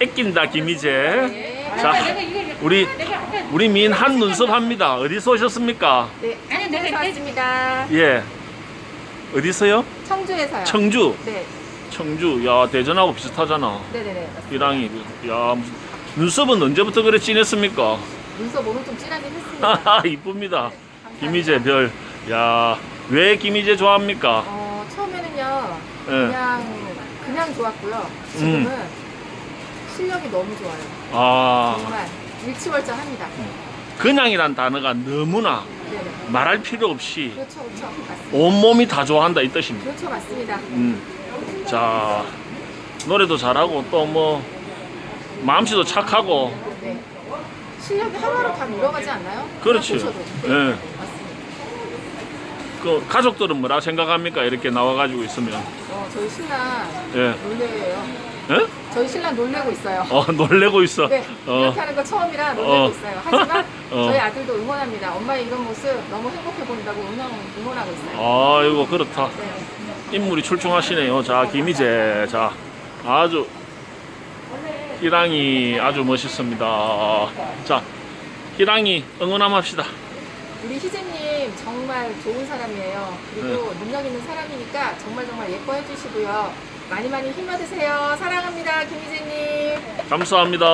애낀다 김희재. 네. 자, 우리 우리 민 한 눈썹 합니다. 어디서 오셨습니까? 네. 아니, 내가 왔습니다. 예. 어디서요? 청주에서요. 청주. 네. 청주. 야 대전하고 비슷하잖아. 네네네. 이랑이. 야 무슨 눈썹은 언제부터 그래 진했습니까? 눈썹 오늘 좀 진하긴 했습니다. 하하 이쁩니다. 김희재 별. 야 왜 김희재 좋아합니까? 어, 처음에는요. 예. 그냥 그냥 좋았고요. 지금은 실력이 너무 좋아요. 아 정말 일치월장합니다. 그냥이란 단어가 너무나 네네. 말할 필요 없이 그렇죠, 그렇죠. 맞습니다. 온몸이 다 좋아한다 이 뜻입니다. 그렇죠, 맞습니다. 음. 자 노래도 잘하고 또 뭐 마음씨도 착하고 네. 실력이 하나로 다 밀어가지 않나요? 그렇죠. 보셔도. 예. 네. 맞습니다. 그 가족들은 뭐라 생각합니까 이렇게 나와가지고 있으면 어, 저희 신랑 예, 놀래요. 예? 저희 신랑 놀래고 있어요. 어 놀래고 있어. 네, 어, 이렇게 하는 거 처음이라 놀래고 어. 있어요. 하지만 어. 저희 아들도 응원합니다. 엄마의 이런 모습 너무 행복해 보인다고 응원, 응원하고 있어요. 아이고 그렇다. 네. 인물이 출중하시네요. 자 김희재, 자 아주 희랑이 아주 멋있습니다. 자 희랑이 응원 한번 합시다. 우리 희재님 정말 좋은 사람이에요. 그리고 네. 능력 있는 사람이니까 정말 정말 예뻐해 주시고요. 많이 많이 힘 받으세요. 사랑합니다, 김희재님. 감사합니다.